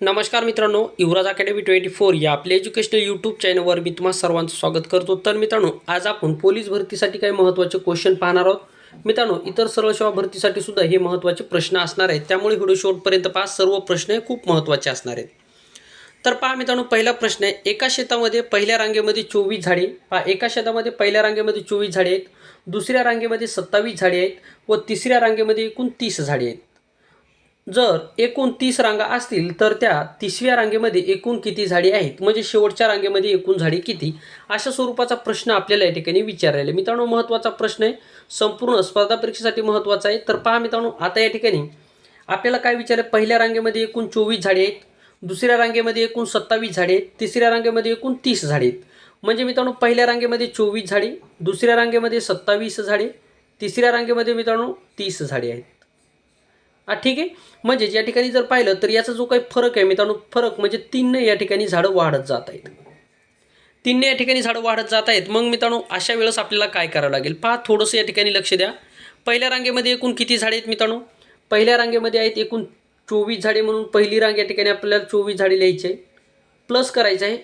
नमस्कार मित्रांनो युवराज academy twenty four या आपल्या एज्युकेशनल यूट्यूब चॅनलवर मी तुम्हा सर्वांचं स्वागत करतो. तर मित्रांनो आज आपण पोलीस भरतीसाठी काही महत्त्वाचे क्वेश्चन पाहणार आहोत. मित्रांनो इतर सर्व सेवा भरतीसाठी सुद्धा हे महत्त्वाचे प्रश्न असणार आहेत. त्यामुळे व्हिडिओ शेवटपर्यंत पहा. सर्व प्रश्न हे खूप महत्त्वाचे असणार आहेत. तर पहा मित्रांनो पहिला प्रश्न आहे. एका शेतामध्ये पहिल्या रांगेमध्ये चोवीस झाडे पहा एका शेतामध्ये पहिल्या रांगेमध्ये चोवीस झाडे आहेत. दुसऱ्या रांगेमध्ये सत्तावीस झाडे आहेत. व तिसऱ्या रांगेमध्ये एकूण तीस झाडे आहेत. जर एकूण तीस रांगा असतील तर त्या तिसव्या रांगेमध्ये एकूण किती झाडे आहेत? म्हणजे शेवटच्या रांगेमध्ये एकूण झाडे किती? अशा स्वरूपाचा प्रश्न आपल्याला या ठिकाणी विचारलेला आहे. मित्रांनो महत्त्वाचा प्रश्न आहे. संपूर्ण स्पर्धा परीक्षेसाठी महत्त्वाचा आहे. तर पहा मित्रांनो आता या ठिकाणी आपल्याला काय विचारलं? पहिल्या रांगेमध्ये एकूण चोवीस झाडे आहेत. दुसऱ्या रांगेमध्ये एकूण सत्तावीस झाडे आहेत. तिसऱ्या रांगेमध्ये एकूण तीस झाडे आहेत. म्हणजे मित्रांनो पहिल्या रांगेमध्ये चोवीस झाडे दुसऱ्या रांगेमध्ये सत्तावीस झाडे तिसऱ्या रांगेमध्ये मित्रांनो तीस झाडे आहेत. हा ठीक आहे. म्हणजेच या ठिकाणी जर पाहिलं तर याचा जो काही फरक आहे मित्रांनो फरक म्हणजे तीननं या ठिकाणी झाडं वाढत जात आहेत. तीनने या ठिकाणी झाडं वाढत जात आहेत. मग मित्रांनो अशा वेळेस आपल्याला काय करावं लागेल? पहा थोडंसं या ठिकाणी लक्ष द्या. पहिल्या रांगेमध्ये एकूण किती झाडे आहेत मित्रांनो? पहिल्या रांगेमध्ये आहेत एकूण चोवीस झाडे म्हणून पहिली रांग या ठिकाणी आपल्याला चोवीस झाडे लिहायचे प्लस करायचं आहे.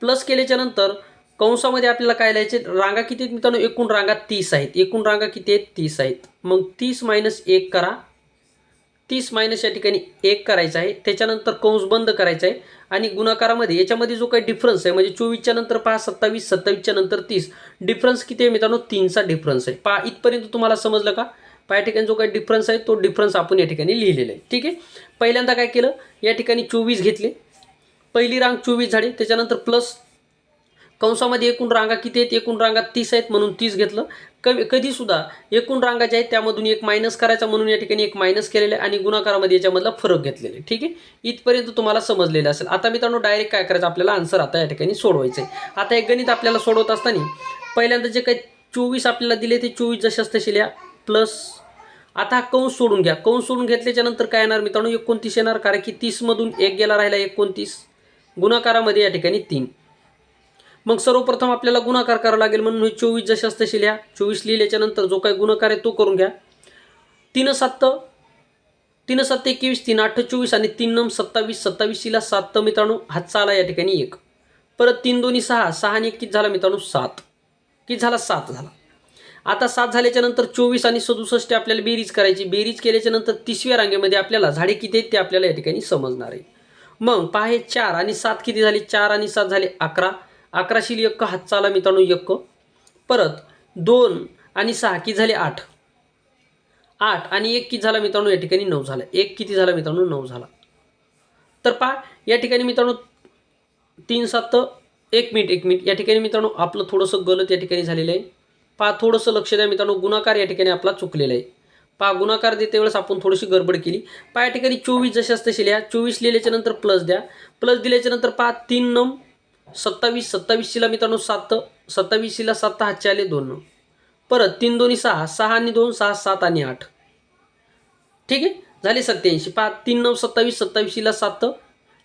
प्लस केल्याच्यानंतर कंसामध्ये आपल्याला काय लिहायचे रांगा किती आहेत मित्रांनो? एकूण रांगा तीस आहेत. एकूण रांगा किती आहेत? तीस आहेत. मग तीस मायनस एक करा. तीस मायनस या ठिकाणी एक करायचा आहे. त्याच्यानंतर कंस बंद करायचा आहे. आणि गुणाकारामध्ये याच्यामध्ये जो काही डिफरन्स आहे म्हणजे चोवीसच्या नंतर पहा सत्तावीस सत्तावीसच्या नंतर तीस. डिफरन्स किती आहे मित्रांनो? तीनचा डिफरन्स आहे. पहा इथपर्यंत तुम्हाला समजलं का? पहा या ठिकाणी जो काही डिफरन्स आहे तो डिफरन्स आपण या ठिकाणी लिहिलेला आहे. ठीक आहे? पहिल्यांदा काय केलं? या ठिकाणी चोवीस घेतले. पहिली रांग चोवीस झाली. त्याच्यानंतर प्लस कंसामध्ये एकूण रांगा किती आहेत? एकूण रांगा तीस आहेत म्हणून तीस घेतलं. कमी कधीसुद्धा एकूण रांगा ज्या आहेत त्यामधून एक मायनस करायचा म्हणून या ठिकाणी एक मायनस केलेलं आहे आणि गुणाकारामध्ये याच्यामधला फरक घेतलेला आहे. ठीक आहे? इथपर्यंत तुम्हाला समजलेलं असेल. आता मित्रांनो डायरेक्ट काय करायचं? आपल्याला आन्सर आता या ठिकाणी सोडवायचं आहे आता एक गणित आपल्याला सोडवत असताना पहिल्यांदा जे काही चोवीस आपल्याला दिले ते चोवीस जशाच तसे लिहा प्लस आता हा कंस सोडून घ्या. कंस सोडून घेतल्याच्या नंतर काय येणार मित्रांनो? एकोणतीस येणार कारण की तीसमधून एक गेला राहिला एकोणतीस. गुणाकारामध्ये या ठिकाणी तीन. मग सर्वप्रथम आपल्याला गुणाकार करावा लागेल म्हणून हे चोवीस जसे तशी लिहा. चोवीस लिहिल्याच्या नंतर जो काही गुणाकार आहे तो करून घ्या. तीन सात तीन सात एकवीस तीन आठ चोवीस आणि तीन नम सत्तावीस सत्तावीसला सात. मित्रांनो हातचा आला या ठिकाणी एक. परत तीन दोन्ही सहा सहा आणि एक किती झाला मित्रांनो? सात. किती झाला? सात झाला. आता सात झाल्याच्यानंतर चोवीस आणि सदुसष्ट आपल्याला बेरीज करायची. बेरीज केल्याच्यानंतर तिसव्या रांगेमध्ये आपल्याला झाडे किती आहेत ते आपल्याला या ठिकाणी समजणार आहे. मग पहा हे चार आणि सात किती झाले? चार आणि सात झाले अकरा. अकराशील यक्क हात आला मित्रांनो यक्क परत दोन आणि सहा की झाले? आठ. आठ आणि एक किती झाला मित्रांनो? या ठिकाणी नऊ झाला. एक किती झाला मित्रांनो? नऊ झाला. तर पहा या ठिकाणी मित्रांनो तीन सात एक मिनिट एक मिनिट. या ठिकाणी मित्रांनो आपलं थोडंसं गलत या ठिकाणी झालेलं आहे. पहा थोडंसं लक्ष द्या मित्रांनो गुणाकार या ठिकाणी आपला चुकलेला आहे. पहा गुणाकार देते वेळेस आपण थोडीशी गडबड केली. पहा या ठिकाणी चोवीस जशाच तशी लिहा चोवीस लिहिल्याच्या नंतर प्लस द्या. प्लस दिल्याच्या नंतर पहा तीन नम सत्तावीस सत्तावीसशीला मित्रांनो सात सत्तावीसशीला सात हातचे आले दोन. परत तीन दोन्ही सहा. सहा आणि दोन सहा सात आणि आठ. ठीक आहे? झाले सत्याऐंशी पहा तीन नऊ सत्तावीस सत्तावीसशीला सात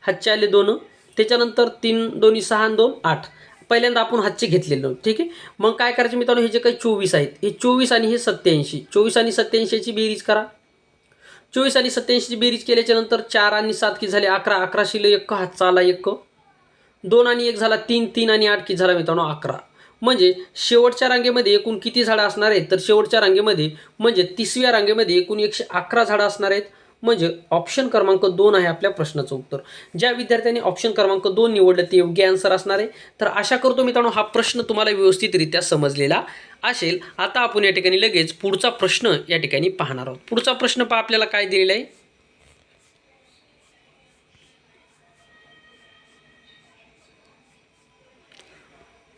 हातचे आले दोन. त्याच्यानंतर तीन दोन्ही सहा आणि दोन आठ. पहिल्यांदा आपण हातचे घेतलेलो. ठीक आहे? मग काय करायचं मित्रांनो? हे जे काही चोवीस आहेत हे चोवीस आणि हे सत्याऐंशी चोवीस आणि सत्याऐंशीची बेरीज करा. चोवीस आणि सत्याऐंशीची बेरीज केल्याच्यानंतर चार आणि सात की झाले? अकरा. अकराशीला एक हातचा आला एक. दोन आणि एक झाला तीन तीन आणि आठ किती झाला मित्रांनो? अकरा. म्हणजे शेवटच्या रांगेमध्ये एकूण किती झाडं असणार आहेत? तर शेवटच्या रांगेमध्ये म्हणजे तिसव्या रांगेमध्ये एकूण एकशे अकरा झाडं असणार आहेत. म्हणजे ऑप्शन क्रमांक दोन आहे आपल्या प्रश्नाचं उत्तर. ज्या विद्यार्थ्यांनी ऑप्शन क्रमांक दोन निवडलं ते योग्य आन्सर असणार आहे. तर आशा करतो मित्रांनो हा प्रश्न तुम्हाला व्यवस्थितरित्या समजलेला असेल. आता आपण या ठिकाणी लगेच पुढचा प्रश्न या ठिकाणी पाहणार आहोत. पुढचा प्रश्न पहा आपल्याला काय दिलेला आहे?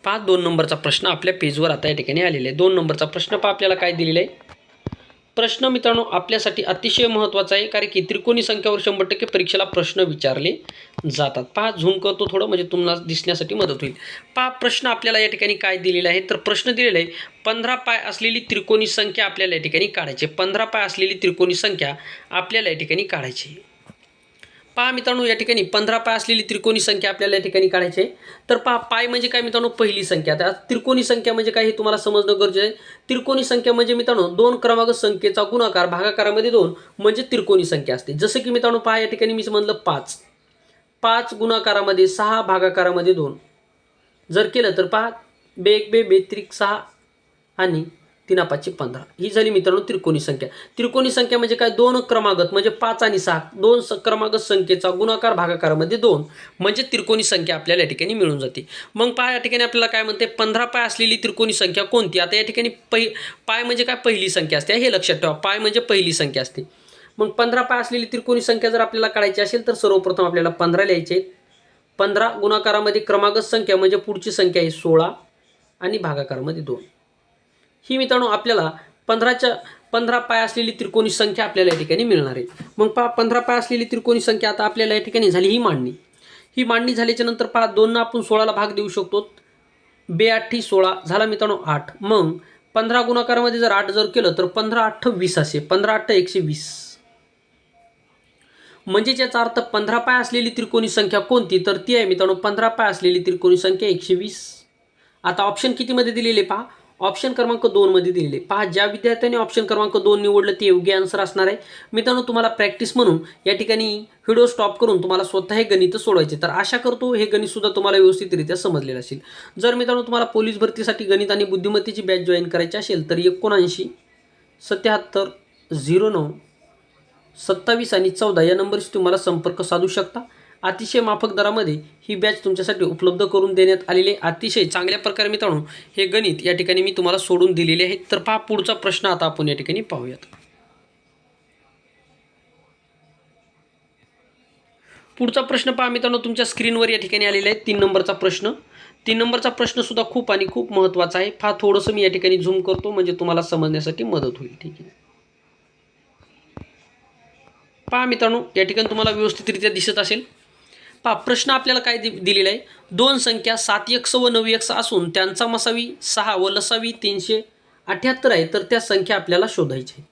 पाच दोन नंबरचा प्रश्न आपल्या पेजवर आता या ठिकाणी आलेला. आहे दोन नंबरचा प्रश्न पहा आपल्याला काय दिलेला आहे प्रश्न मित्रांनो आपल्यासाठी अतिशय महत्त्वाचा आहे कारण की त्रिकोणी संख्यावर शंभर टक्के परीक्षेला प्रश्न विचारले जातात. पहा झूम करतो थोडं म्हणजे तुम्हाला दिसण्यासाठी मदत होईल. पहा प्रश्न आपल्याला या ठिकाणी काय दिलेला आहे? तर प्रश्न दिलेला आहे पंधरा पाय असलेली त्रिकोणी संख्या आपल्याला या ठिकाणी काढायची पंधरा पाय असलेली त्रिकोणी संख्या आपल्याला या ठिकाणी काढायची पहा मित्रांनो या ठिकाणी पंधरा पाय असलेली त्रिकोणी संख्या आपल्याला या ठिकाणी काढायची आहे. तर पहा पाय म्हणजे काय मित्रांनो? पहिली संख्या. आता त्रिकोणी संख्या म्हणजे काय हे तुम्हाला समजणं गरजेचं आहे. त्रिकोणी संख्या म्हणजे मित्रांनो दोन क्रमांक संख्येचा गुणाकार भागाकारामध्ये दोन म्हणजे त्रिकोणी संख्या असते. जसं की मित्रांनो पहा या ठिकाणी मी म्हणलं पाच. पाच गुणाकारामध्ये सहा भागाकारामध्ये दोन. जर केलं तर पहा बेग बे बेत्रिक सहा आणि तीन पाचशे पंधरा. ही झाली मित्रांनो त्रिकोणी संख्या. त्रिकोणी संख्या म्हणजे काय? दोन क्रमागत म्हणजे पाच आणि सहा. दोन स क्रमागत संख्येचा गुणाकार भागाकारामध्ये दोन. म्हणजे त्रिकोणी संख्या आपल्याला या ठिकाणी मिळून जाते. मग पाय या ठिकाणी आपल्याला काय म्हणते? पंधरा पाय असलेली त्रिकोणी संख्या कोणती? आता या ठिकाणी पै पाय म्हणजे काय? पहिली संख्या असते. हे लक्षात ठेवा. पाय म्हणजे पहिली संख्या असते. मग पंधरा पाय असलेली त्रिकोणी संख्या जर आपल्याला काढायची असेल तर सर्वप्रथम आपल्याला पंधरा लिहायचे पंधरा गुणाकारामध्ये क्रमागत संख्या म्हणजे पुढची संख्या आहे सोळा आणि भागाकारामध्ये दोन. ही मित्रांनो आपल्याला पंधराच्या पंधरा पाय असलेली त्रिकोणी संख्या आपल्याला या ठिकाणी मिळणार आहे. मग पहा पंधरा पाय असलेली त्रिकोणी संख्या आता आपल्याला या ठिकाणी झाली ही मांडणी. ही मांडणी झाल्याच्यानंतर पहा दोननं आपण सोळाला भाग देऊ शकतो. बे आठी सोळा झाला मित्रांनो आठ. मग पंधरा गुणाकारामध्ये जर आठ जर केलं तर पंधरा अठ्ठ वीस असे. पंधरा अठ्ठ एकशे वीस. म्हणजे याचा अर्थ पंधरा पाय असलेली त्रिकोणी संख्या कोणती? तर ती आहे मित्रांनो पंधरा पाय असलेली त्रिकोणी संख्या एकशे वीस. आता ऑप्शन कितीमध्ये दिलेले पहा? ऑप्शन क्रमांक दोनमध्ये दिलेले. पहा ज्या विद्यार्थ्यांनी ऑप्शन क्रमांक दोन निवडलं ते योग्य आन्सर असणार आहे. मित्रांनो तुम्हाला प्रॅक्टिस म्हणून या ठिकाणी व्हिडिओ स्टॉप करून तुम्हाला स्वतः हे गणित सोडवायचे तर आशा करतो हे गणितसुद्धा तुम्हाला व्यवस्थितरित्या समजलेलं असेल. जर मित्रांनो तुम्हाला पोलीस भरतीसाठी गणित आणि बुद्धिमत्तेची बॅच जॉईन करायची असेल तर एकोणऐंशी सत्याहत्तर झिरो नऊ सत्तावीस आणि चौदा या नंबरशी तुम्हाला संपर्क साधू शकता. अतिशय माफक दरामध्ये ही बॅच तुमच्यासाठी उपलब्ध करून देण्यात आलेली आहे. अतिशय चांगल्या प्रकारे मित्रांनो हे गणित या ठिकाणी मी तुम्हाला सोडून दिलेले आहे. तर पहा पुढचा प्रश्न आता आपण या ठिकाणी पाहूयात. पुढचा प्रश्न पहा मित्रांनो तुमच्या स्क्रीनवर या ठिकाणी आलेला आहे तीन नंबरचा प्रश्न. तीन नंबरचा प्रश्नसुद्धा खूप आणि खूप महत्त्वाचा आहे. फार थोडंसं मी या ठिकाणी झूम करतो म्हणजे तुम्हाला समजण्यासाठी मदत होईल. ठीक आहे. पहा मित्रांनो या ठिकाणी तुम्हाला व्यवस्थितरित्या दिसत असेल. पा प्रश्न आपल्याला काय दि दिलेला आहे? दोन संख्या सात एक्स व नऊ एक्स असून त्यांचा मसावी सहा व लसावी तीनशे अठ्याहत्तर आहे. तर त्या संख्या आपल्याला शोधायच्या आहेत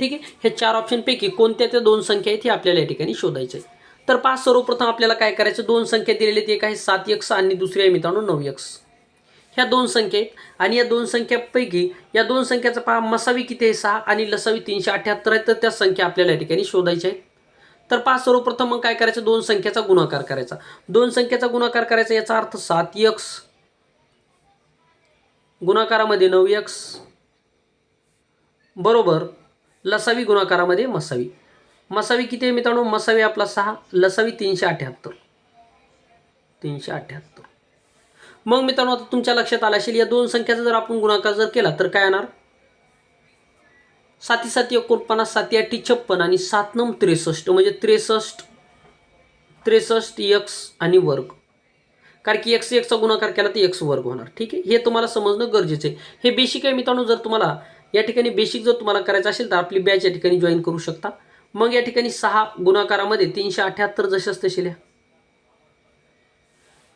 ठीक आहे? हे चार ऑप्शनपैकी कोणत्या त्या दोन संख्या आहेत हे आपल्याला या ठिकाणी शोधायचं आहे. तर पहा सर्वप्रथम आपल्याला काय करायचं? दोन संख्या दिलेल्या आहेत. एक आहे सात एक्स आणि दुसरी आहे मित्रांनो नऊ एक्स. ह्या दोन संख्या आहेत. आणि या दोन संख्यापैकी या दोन संख्याचा पहा मसावी किती आहे? सहा आणि लसावी तीनशे अठ्याहत्तर आहे. तर त्या संख्या आपल्याला या ठिकाणी शोधायच्या आहेत. तर पहा सर्वप्रथम मग काय करायचं? दोन संख्येचा गुणाकार करायचा. दोन संख्येचा गुणाकार करायचा याचा अर्थ सात यक्स गुणाकारामध्ये नऊ यक्स बरोबर. लसावी गुणाकारामध्ये मसावी. मसावी किती आहे मित्रांनो? मसावी आपला सहा लसावी तीनशे अठ्याहत्तर. तीनशे अठ्ठ्याहत्तर मग मित्रांनो आता तुमच्या लक्षात आला असेल या दोन संख्याचा जर आपण गुणाकार जर केला तर काय येणार साती साती एकोणपन्नास साती आठी छप्पन आणि सात नम त्रेसष्ट म्हणजे त्रेसष्ट त्रेसष्ट एक्स आणि वर्ग. कारण की एक्स एक्सचा गुणाकार केला तर एक्स वर्ग होणार. ठीक आहे? हे तुम्हाला समजणं गरजेचं आहे. हे बेसिक आहे मित्रांनो जर तुम्हाला या ठिकाणी बेसिक जर तुम्हाला करायचं असेल तर आपली बॅच या ठिकाणी जॉईन करू शकता. मग या ठिकाणी सहा गुणाकारामध्ये तीनशे अठ्याहत्तर जशाच तसे लिहा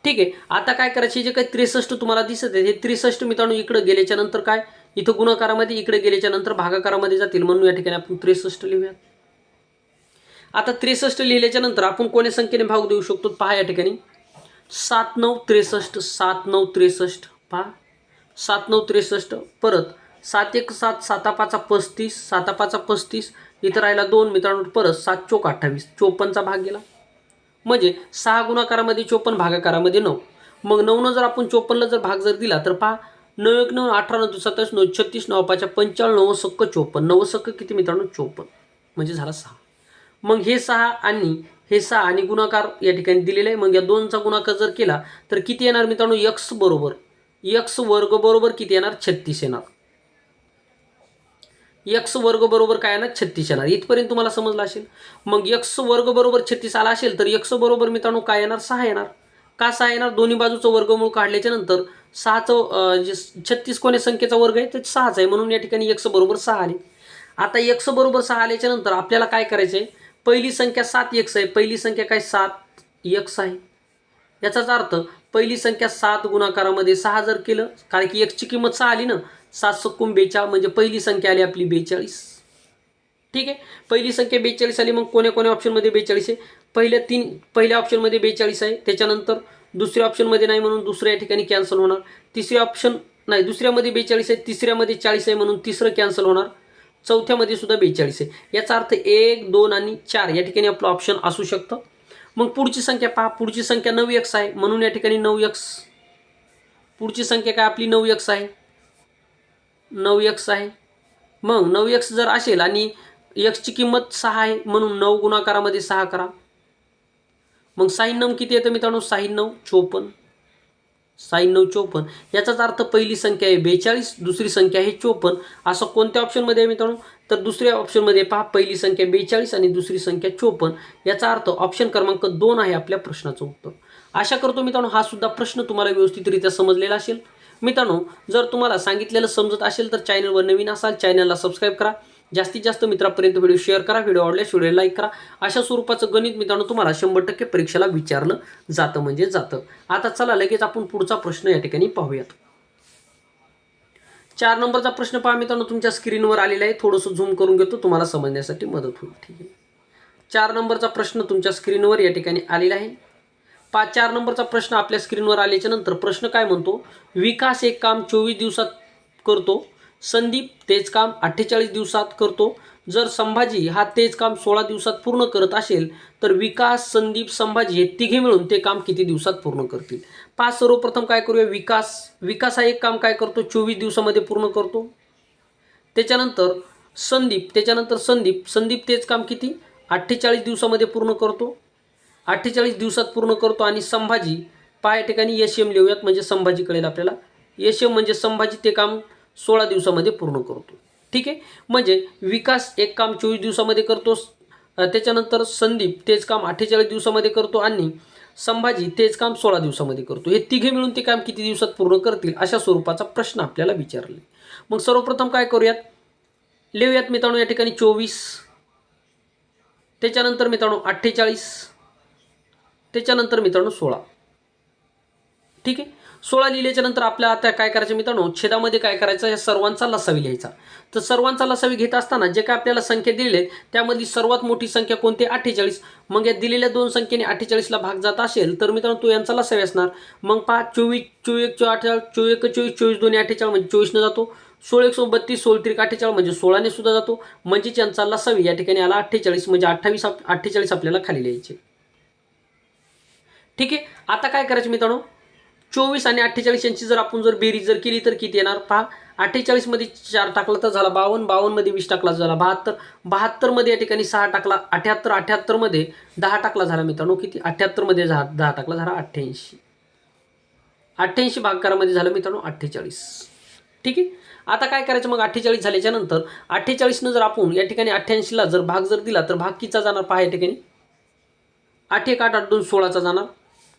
ठीक आहे? आता काय करायचे? जे काही त्रेसष्ट तुम्हाला दिसत आहे हे त्रेसष्ट मित्रांनो इकडं गेल्याच्यानंतर काय? इथं गुणाकारामध्ये इकडे गेल्याच्यानंतर भागाकारामध्ये जातील म्हणून या ठिकाणी आपण त्रेसष्ट लिहूयात. आता त्रेसष्ट लिहिल्याच्या नंतर आपण कोण्या संख्येने भाग देऊ शकतो? पहा या ठिकाणी. सात नऊ त्रेसष्ट सात नऊ त्रेसष्ट पहा. सात नऊ त्रेसष्ट परत सात एक सात साता पाचा पस्तीस साता पाचा पस्तीस इथं राहिला दोन मित्रांनो परत सात चोक अठ्ठावीस चोपन्नचा भाग गेला. म्हणजे सहा गुणाकारामध्ये चोपन्न भागाकारामध्ये नऊ. मग नऊनं जर आपण चोपन्नला जर भाग जर दिला तर पहा नऊ एक नऊ अठरा नऊ सत्तावीस नऊ छत्तीस नऊ पाच्या पंचावन्न नऊ सक्क चोपन्न नऊ सक्क किती मित्रांनो? चोपन्न. म्हणजे झाला सहा. मग हे सहा आणि हे सहा आणि गुणाकार या ठिकाणी दिलेला आहे. मग या दोनचा गुणाकार जर केला तर किती येणार मित्रांनो? यक्स बरोबर. यक्स वर्ग बरोबर किती येणार? छत्तीस येणार. यक्स वर्ग बरोबर काय येणार? छत्तीस येणार. इथपर्यंत तुम्हाला समजलं असेल? मग यक्स वर्ग बरोबर छत्तीस आला असेल तर यक्स बरोबर मित्रांनो काय येणार? सहा येणार. का सहा येणार? दोन्ही बाजूचं वर्गमूळ काढल्याच्या नंतर सहाचं जे छत्तीस कोण्या संख्येचा वर्ग आहे तर सहाच आहे. म्हणून या ठिकाणी एक्स बरोबर सहा आले. आता एक्स बरोबर सहा आल्याच्यानंतर आपल्याला काय करायचं आहे पहिली संख्या सात एक्स आहे. पहिली संख्या काय? सात एक्स आहे. याचाच अर्थ पहिली संख्या सात गुणाकारामध्ये सहा जर केलं कारण की एकची किंमत सहा आली ना सात सक्कुम बेचाळ म्हणजे पहिली संख्या आली आपली बेचाळीस. ठीक आहे? पहिली संख्या बेचाळीस आली मग कोण्या कोण्या ऑप्शनमध्ये बेचाळीस आहे? पहिल्या तीन पहिल्या ऑप्शनमध्ये बेचाळीस आहे. त्याच्यानंतर दुसऱ्या ऑप्शनमध्ये नाही म्हणून दुसऱ्या ठिकाणी कॅन्सल होणार. तिसऱ्या ऑप्शन नाही दुसऱ्यामध्ये बेचाळीस आहे तिसऱ्यामध्ये चाळीस आहे म्हणून तिसरं कॅन्सल होणार. चौथ्यामध्ये सुद्धा बेचाळीस आहे. याचा अर्थ एक दोन आणि चार या ठिकाणी आपलं ऑप्शन असू शकतं. मग पुढची संख्या पहा. पुढची संख्या नऊ एक्स आहे. म्हणून या ठिकाणी नऊ एक्स पुढची संख्या काय आपली? नऊ एक्स आहे. नऊ एक्स आहे. मग नऊ एक्स जर असेल आणि एक्सची किंमत सहा आहे म्हणून नऊ गुणाकारामध्ये सहा करा. मग साईन नऊ किती येतं मित्रांनो? साईन नऊ चोपन्न. साईन नऊ चोपन्न. याचाच अर्थ पहिली संख्या आहे बेचाळीस दुसरी संख्या आहे चोपन्न. असं कोणत्या ऑप्शनमध्ये आहे मित्रांनो? तर दुसऱ्या ऑप्शनमध्ये पहा पहिली संख्या बेचाळीस आणि दुसरी संख्या चोपन्न. याचा अर्थ ऑप्शन क्रमांक दोन आहे आपल्या प्रश्नाचं उत्तर. आशा करतो मित्रांनो हा सुद्धा प्रश्न तुम्हाला व्यवस्थितरित्या समजलेला असेल. मित्रांनो जर तुम्हाला सांगितलेलं समजत असेल तर चॅनलवर नवीन असाल चॅनलला सबस्क्राईब करा. जास्तीत जास्त मित्रापर्यंत व्हिडिओ शेअर करा व्हिडिओ आवडल्यास व्हिडिओ लाईक करा. अशा स्वरूपाचं गणित मित्रांनो तुम्हाला शंभर टक्के परीक्षेला विचारलं जातं म्हणजे जातं. आता चला लगेच आपण पुढचा प्रश्न या ठिकाणी पाहूयात. चार नंबरचा प्रश्न पहा मित्रांनो तुमच्या स्क्रीनवर आलेला आहे. थोडंसं झूम करून घेतो तुम्हाला समजण्यासाठी मदत होईल. ठीक आहे. चार नंबरचा प्रश्न तुमच्या स्क्रीनवर या ठिकाणी आलेला आहे. पाच चार नंबरचा प्रश्न आपल्या स्क्रीनवर आल्याच्यानंतर प्रश्न काय म्हणतो? विकास एक काम चोवीस दिवसात करतो. संदीप तेच काम अठ्ठेचाळीस दिवसात करतो. जर संभाजी हा तेच काम सोळा दिवसात पूर्ण करत असेल तर विकास संदीप संभाजी हे तिघे मिळून ते काम किती दिवसात पूर्ण करतील? पाच सर्वप्रथम काय करूया? विकास विकास हा एक काम काय करतो? चोवीस दिवसामध्ये पूर्ण करतो. त्याच्यानंतर संदीप त्याच्यानंतर संदीप संदीप तेच काम किती? अठ्ठेचाळीस दिवसामध्ये पूर्ण करतो. अठ्ठेचाळीस दिवसात पूर्ण करतो आणि संभाजी पाया ठिकाणी यश एम लिहूयात म्हणजे संभाजी कळेल आपल्याला. यश एम म्हणजे संभाजी ते काम सोळा दिवसामध्ये पूर्ण करतो. ठीक आहे? म्हणजे विकास एक काम चोवीस दिवसामध्ये करतो त्याच्यानंतर संदीप तेच काम अठ्ठेचाळीस दिवसामध्ये करतो आणि संभाजी तेच काम सोळा दिवसामध्ये करतो. हे तिघे मिळून ते काम किती दिवसात पूर्ण करतील अशा स्वरूपाचा प्रश्न आपल्याला विचारले. मग सर्वप्रथम काय करूयात? लिहूयात मित्रांनो या ठिकाणी चोवीस त्याच्यानंतर मित्रांनो अठ्ठेचाळीस त्याच्यानंतर मित्रांनो सोळा. ठीक आहे? सोळा लिहिल्याच्या नंतर आपल्या आता काय करायचं मित्रांनो? छेदामध्ये काय करायचं? या सर्वांचा लसावी लिहायचा. तर सर्वांचा लसावी घेत असताना जे काय आपल्याला संख्या दिलेले आहेत त्यामधली सर्वात मोठी संख्या कोणती? अठ्ठेचाळीस. मग या दिलेल्या दोन संख्येने अठ्ठेचाळीसला भाग जात असेल तर मित्रांनो तो यांचा लसावी असणार. मग पहा चोवीस चोवीस चो अठ्ठेचाळीस चोवीस एक चोवीस चोवीस दोन्ही अठ्ठेचाळीस म्हणजे चोवीसनं जातो. सोळ एक बत्तीस सोळ त्रिक अठ्ठेचाळीस म्हणजे सोळाने सुद्धा जातो. म्हणजेच यांचा लसावी या ठिकाणी आला अठ्ठेचाळीस म्हणजे अठ्ठावीस अठ्ठेचाळीस आपल्याला खाली लिहायचे. ठीक आहे? आता काय करायचं मित्रांनो? चोवीस आणि अठ्ठेचाळीस यांची जर आपण जर बेरीज जर केली तर किती येणार? पहा अठ्ठेचाळीसमध्ये चार टाकला तर झाला बावन्न बावन्नमध्ये वीस टाकला झाला बहात्तर. बहात्तरमध्ये या ठिकाणी सहा टाकला अठ्याहत्तर अठ्याहत्तरमध्ये दहा टाकला झाला मित्रांनो. किती? अठ्ठ्याहत्तरमध्ये झा दहा टाकला झाला अठ्ठ्याऐंशी. अठ्ठ्याऐंशी भागकारामध्ये झालं मित्रांनो अठ्ठेचाळीस. ठीक आहे? आता काय करायचं मग अठ्ठेचाळीस झाल्याच्यानंतर? अठ्ठेचाळीसनं जर आपण या ठिकाणी अठ्ठ्याऐंशीला जर भाग जर दिला तर भाग कितीचा जाणार? पहा या ठिकाणी. आठ एक आठ आठ दोन सोळाचा जाणार.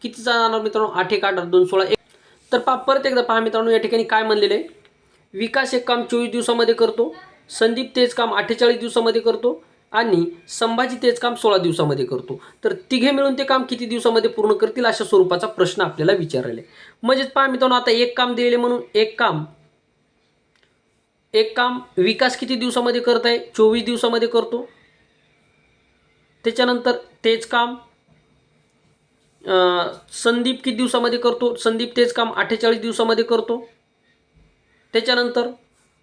किती जाणार मित्रांनो? आठ एक आठ आठ दोन सोळा एक. तर पा परत एकदा पहा मित्रांनो या ठिकाणी काय म्हणलेलं आहे? विकास एक काम चोवीस दिवसामध्ये करतो संदीप तेच काम अठ्ठेचाळीस दिवसामध्ये करतो आणि संभाजी तेच काम सोळा दिवसामध्ये करतो. तर तिघे मिळून ते काम किती दिवसामध्ये पूर्ण करतील अशा स्वरूपाचा प्रश्न आपल्याला विचारलेला आहे. म्हणजेच पहा मित्रांनो आता एक काम दिलेले म्हणून एक काम एक काम विकास किती दिवसामध्ये करत आहे? चोवीस दिवसामध्ये करतो. त्याच्यानंतर तेच काम संदीप किती दिवसामध्ये करतो? संदीप तेच काम अठ्ठेचाळीस दिवसामध्ये करतो. त्याच्यानंतर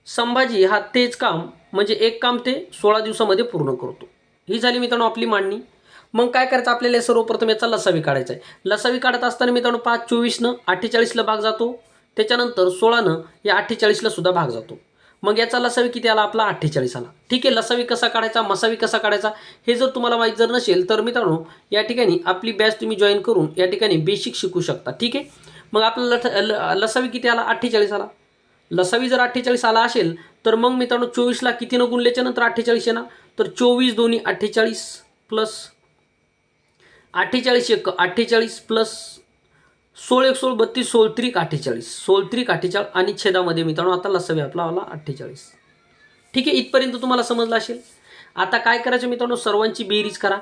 संभाजी हा तेच काम म्हणजे एक काम ते सोळा दिवसामध्ये पूर्ण करतो. ही झाली मित्रांनो आपली मांडणी. मग काय करायचं? आपल्याला सर्वप्रथम याचा लसावी काढायचा आहे. लसावी काढत असताना मित्रांनो पाच चोवीसनं अठ्ठेचाळीसला भाग जातो. त्याच्यानंतर सोळानं या अठ्ठेचाळीसला सुद्धा भाग जातो. मग याचा लसावी किती आला? आपला अठ्ठेचाळीस आला. ठीक आहे लसावी कसा काढायचा मसावी कसा काढायचा हे जर तुम्हाला माहीत जर नसेल तर मित्रांनो या ठिकाणी आपली बॅच तुम्ही जॉईन करून या ठिकाणी बेसिक शिकू शकता. ठीक आहे? मग आपला लठ- ल- लसावी किती आला? अठ्ठेचाळीस आला. लसावी जर अठ्ठेचाळीस आला असेल तर मग मित्रांनो चोवीसला कितीनं गुणल्याच्या नंतर अठ्ठेचाळीस येणार? तर चोवीस दोन्ही अठ्ठेचाळीस प्लस अठ्ठेचाळीस एक अठ्ठेचाळीस प्लस सोळ एक सोळ बत्तीस सोळ त्रिक अठ्ठेचाळीस. सोळ त्रिक अठ्ठेचाळीस आणि छेदामध्ये मित्रांनो आता लसावी आपला आला अठ्ठेचाळीस. ठीक आहे इथपर्यंत तुम्हाला समजलं असेल. आता काय करायचं मित्रांनो सर्वांची बेरीज करा.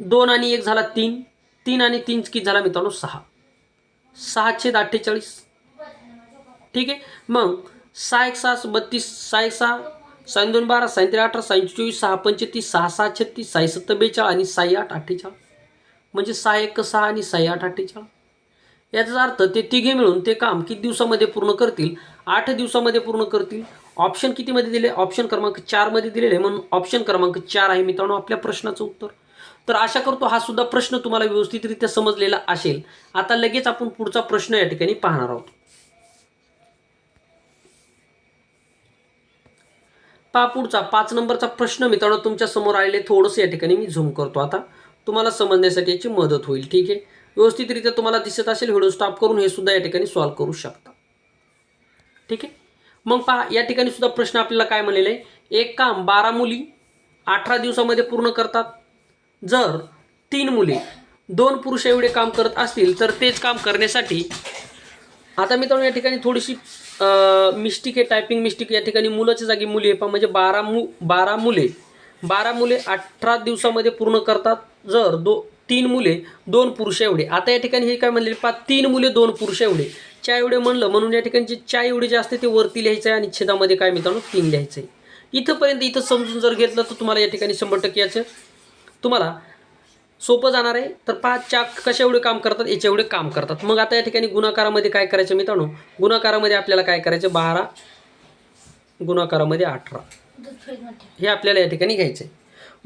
दोन आणि एक झाला तीन. तीन आणि तीन किती झाला मित्रांनो सहा. सहा छेद अठ्ठेचाळीस. ठीक आहे मग सहा एक सहा बत्तीस सहा एक सहा साईन दोन बारा साईन त्रे अठरा साईन चोवीस सहा पंचेतीस सहा सहा छत्तीस साई सत्तर बेचाळ आणि साई आठ अठ्ठेचाळ म्हणजे सहा एक सहा आणि साई आठ अठ्ठेचाळ याचा अर्थ ते तिघे मिळून ते काम किती दिवसामध्ये पूर्ण करतील? आठ दिवसामध्ये पूर्ण करतील? ऑप्शन कितीमध्ये दिले? ऑप्शन क्रमांक चारमध्ये दिलेले आहे. म्हणून ऑप्शन क्रमांक चार आहे मित्रांनो आपल्या प्रश्नाचं उत्तर. तर आशा करतो हा सुद्धा प्रश्न तुम्हाला व्यवस्थितरित्या समजलेला असेल. आता लगेच आपण पुढचा प्रश्न या ठिकाणी पाहणार आहोत. पा पुढचा पाच नंबरचा प्रश्न मित्रांनो तुमच्यासमोर आलेले थोडंसं या ठिकाणी मी झूम करतो आता. तुम्हाला समजण्यासाठी याची मदत होईल. ठीक आहे? व्यवस्थितरित्या तुम्हाला दिसत असेल व्हिडिओ स्टॉप करून हे सुद्धा या ठिकाणी सॉल्व्ह करू शकता. ठीक आहे? मग पहा या ठिकाणी सुद्धा प्रश्न आपल्याला काय म्हणलेला आहे? एक काम बारा मुली अठरा दिवसामध्ये पूर्ण करतात. जर तीन मुले दोन पुरुष एवढे काम करत असतील तर तेच काम करण्यासाठी आता मित्रांनो या ठिकाणी थोडीशी मिस्टेक आहे टायपिंग मिस्टेक या ठिकाणी मुलाच्या जागी मुली आहे. पहा म्हणजे बारा मु बारा मुले बारा मुले अठरा दिवसामध्ये पूर्ण करतात. जर दो तीन मुले दोन पुरुष एवढे. आता या ठिकाणी हे काय म्हणले पहा तीन मुले दोन पुरुष एवढे. च्या एवढे म्हणलं म्हणून या ठिकाणी जे च्या एवढे जे असते ते वरती लिहायचं आहे आणि छेदामध्ये काय मित्रांनो तीन लिहायचं आहे इथंपर्यंत इथं समजून जर घेतलं तर तुम्हाला या ठिकाणी शंभर टक्के याचं तुम्हाला सोपं जाणार आहे. तर पाच चाक कशा एवढे काम करतात याच्या एवढे काम करतात. मग आता या ठिकाणी गुणाकारामध्ये काय करायचं मित्रांनो? गुणाकारामध्ये आपल्याला काय करायचं? बारा गुणाकारामध्ये अठरा. हे आपल्याला या ठिकाणी घ्यायचं आहे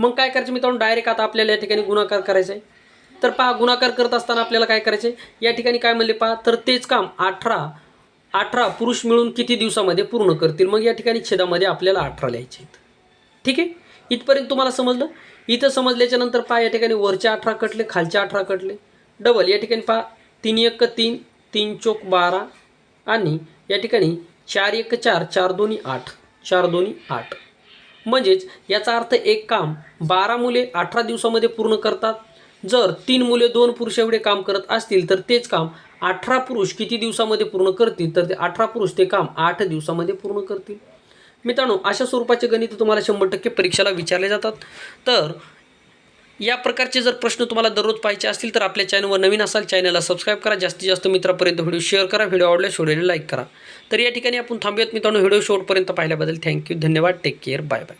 मग काय करायचं मित्रांनो? डायरेक्ट आता आपल्याला या ठिकाणी गुणाकार करायचा आहे तर पहा गुणाकार करत असताना आपल्याला काय करायचं या ठिकाणी काय म्हणले पहा तर तेच काम अठरा अठरा पुरुष मिळून किती दिवसामध्ये पूर्ण करतील? मग या ठिकाणी छेदामध्ये आपल्याला अठरा लिहायचे आहेत. ठीक आहे? इथपर्यंत तुम्हाला समजलं? इथं समजल्याच्या नंतर पहा या ठिकाणी वरच्या अठरा कटले खालच्या अठरा कटले. डबल या ठिकाणी पहा तीन एक तीन तीन चोक बारा आणि या ठिकाणी चार एक चार चार दोन्ही आठ चार दोन्ही आठ. म्हणजेच याचा अर्थ एक काम बारा मुले अठरा दिवसामध्ये पूर्ण करतात. जर तीन मुले दोन पुरुष एवढे काम करत असतील तर तेच काम अठरा पुरुष किती दिवसामध्ये पूर्ण करतील? तर ते अठरा पुरुष ते काम आठ दिवसामध्ये पूर्ण करतील. मित्रांनो अशा स्वरूपाचे गणित तुम्हाला शंभर टक्के परीक्षेला विचारले जातात. तर या प्रकारचे जर प्रश्न तुम्हाला दररोज पाहिजे असतील तर आपल्या चॅनलवर नवीन असाल चॅनलला सबस्क्राईब करा. जास्तीत जास्त मित्रापर्यंत व्हिडिओ शेअर करा. व्हिडिओ आवडल्यास व्हिडिओला लाईक करा. तर या ठिकाणी आपण थांबूयात मित्रांनो. व्हिडिओ शेवटपर्यंत पाहिल्याबद्दल थँक्यू धन्यवाद. Take care bye bye